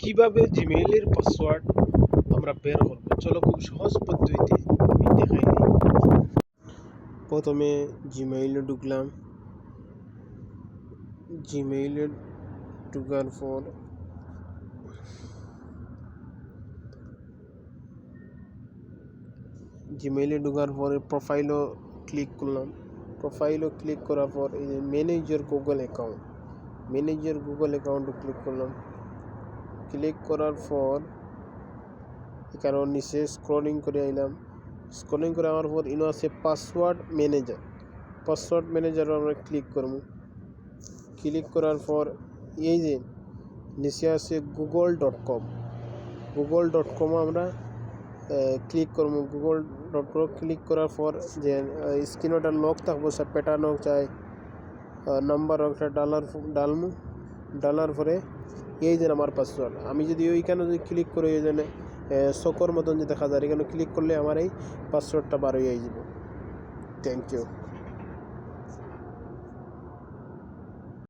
কীভাবে জিমেইলের পাসওয়ার্ড আমরা বের করব? চলো খুব সহজ পদ্ধতিতে আমি দেখাই দিই। প্রথমে জিমেইলে ঢুকলাম। জিমেইলে ঢুকার পর জিমেইলে ঢোকার পরে প্রোফাইলও ক্লিক করলাম। প্রোফাইলও ক্লিক করার পর এই যে manager Google account manager Google অ্যাকাউন্টে ক্লিক করলাম। ক্লিক করার পর এখানে নিচে স্ক্রলিং করে আইলাম। স্ক্রলিং করে আমার পর ইনো আছে পাসওয়ার্ড ম্যানেজার পাসওয়ার্ড ম্যানেজারও আমরা ক্লিক করব। ক্লিক করার পর, এই যে নিচে আছে Google dot com Google dot com আমরা ক্লিক করব। গুগল ডট কম ক্লিক করার পর, যে স্ক্রিনটা লক থাকব, সে প্যাটার্ন হোক চাই নাম্বার হোক ডালার ডালমু। ডালার পরে এই যে আমার পাসওয়ার্ড আমি যদি ওইখানে যদি ক্লিক করে ওই জন্য সকর মতন যে দেখা যায়, এখানে ক্লিক করলে আমার এই পাসওয়ার্ডটা বার হয়ে যাব। Thank you